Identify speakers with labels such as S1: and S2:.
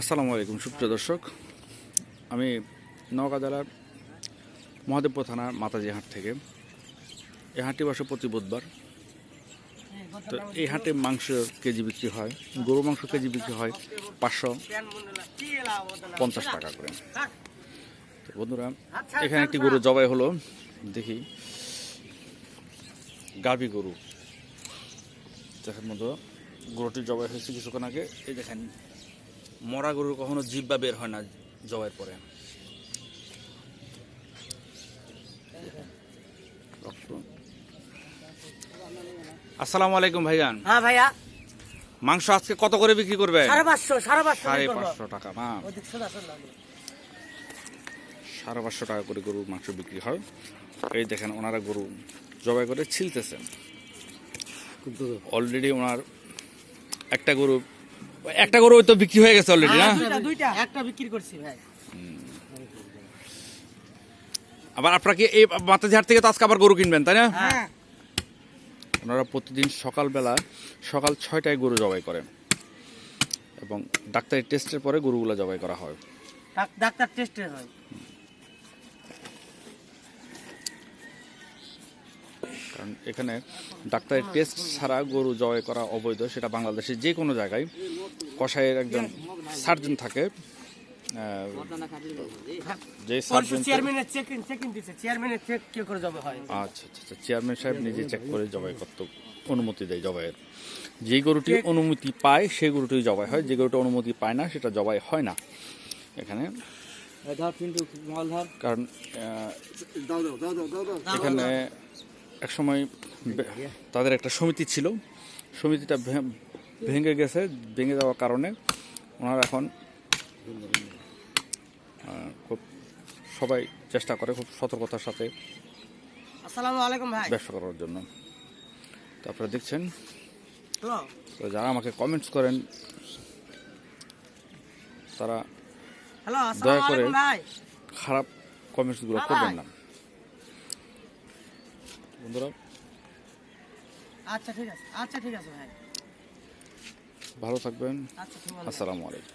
S1: আসসালামু আলাইকুম, সুপ্রিয় দর্শক। আমি নওগাঁ জেলার মহাদেবপুর থানার মাতাজি হাট থেকে। এই হাটটি বসে প্রতি বুধবার। তো এই হাটে মাংস কেজি বিক্রি হয় গরু মাংস কেজি বিক্রি হয় পাঁচশো পঞ্চাশ টাকা করে। তো বন্ধুরা, এখানে একটি গরু জবাই হলো, দেখি। গাভী গরু। দেখার মতো গরুটি জবাই হয়েছে কিছুক্ষণ আগে, এই দেখেন। মরা গরুর কখনো জিব্বা বের হয় না জবাইয়ের পরে। আসসালামু আলাইকুম ভাইজান।
S2: হ্যাঁ ভাইয়া।
S1: মাংস আজকে কত করে বিক্রি করবে?
S2: সাড়ে পাঁচশো সাড়ে পাঁচশো
S1: সাড়ে পাঁচশো টাকা
S2: লাগল।
S1: সাড়ে পাঁচশো টাকা করে গরুর মাংস বিক্রি হয়। এই দেখেন ওনারা গরু জবাই করে ছিলতেছেন অলরেডি ওনার একটা গরু একটা গরু তো বিক্রি হয়ে গেছে অলরেডি না?
S2: হ্যাঁ, দুইটা দুইটা। একটা বিক্রি করছি ভাই।
S1: আবার আপনারা কি এই মাতাঝার থেকে তো আজকে আবার গরু কিনবেন তাই না?
S2: হ্যাঁ।
S1: ওনারা প্রতিদিন সকালবেলা সকাল ছয়টায় গরু জবাই করেন। এবং ডাক্তারের টেস্টের পরে গরুগুলো জবাই করা হয়।
S2: ডাক্তার টেস্টের হয়।
S1: কারণ এখানে ডাক্তারের টেস্ট ছাড়া গরু জবাই করা অবৈধ সেটা বাংলাদেশের যে কোনো জায়গায়। কষাইয়ের একজন সার্জন থাকে যে
S2: পরশু
S1: সার্জন
S2: চেয়ারম্যানের চেক ইন চেক ইন দিছে। চেয়ারম্যানের চেক কে করে যাবে হয়?
S1: আচ্ছা আচ্ছা আচ্ছা। চেয়ারম্যান সাহেব নিজে চেক করে জবাই করতে অনুমতি দেয় জবাইয়ের। যে গরুটি অনুমতি পায় সেই গরুটি জবাই হয়। যে গরুটি অনুমতি পায় না সেটা জবাই হয় না। এখানে কারণ এখানে একসময় বে- তাদের একটা সমিতি ছিল। সমিতিটা ভেঙে গেছে ভেঙে যাওয়ার কারণে ওনারা এখন খুব সবাই চেষ্টা করে খুব সতর্কতার সাথে
S2: আসসালামু আলাইকুম ভাই।
S1: ব্যবসা করার জন্য। তো আপনারা দেখছেন। তো যারা আমাকে কমেন্টস করেন তারা
S2: হ্যালো
S1: দয়া
S2: আসসালামু
S1: করে-
S2: আলাইকুম ভাই।
S1: খারাপ কমেন্টসগুলো করবেন না। বন্ধুরা।
S2: আচ্ছা ঠিক আছে। আচ্ছা ঠিক আছে ভাই।
S1: ভালো থাকবেন।
S2: আচ্ছা
S1: আসসালামু আলাইকুম।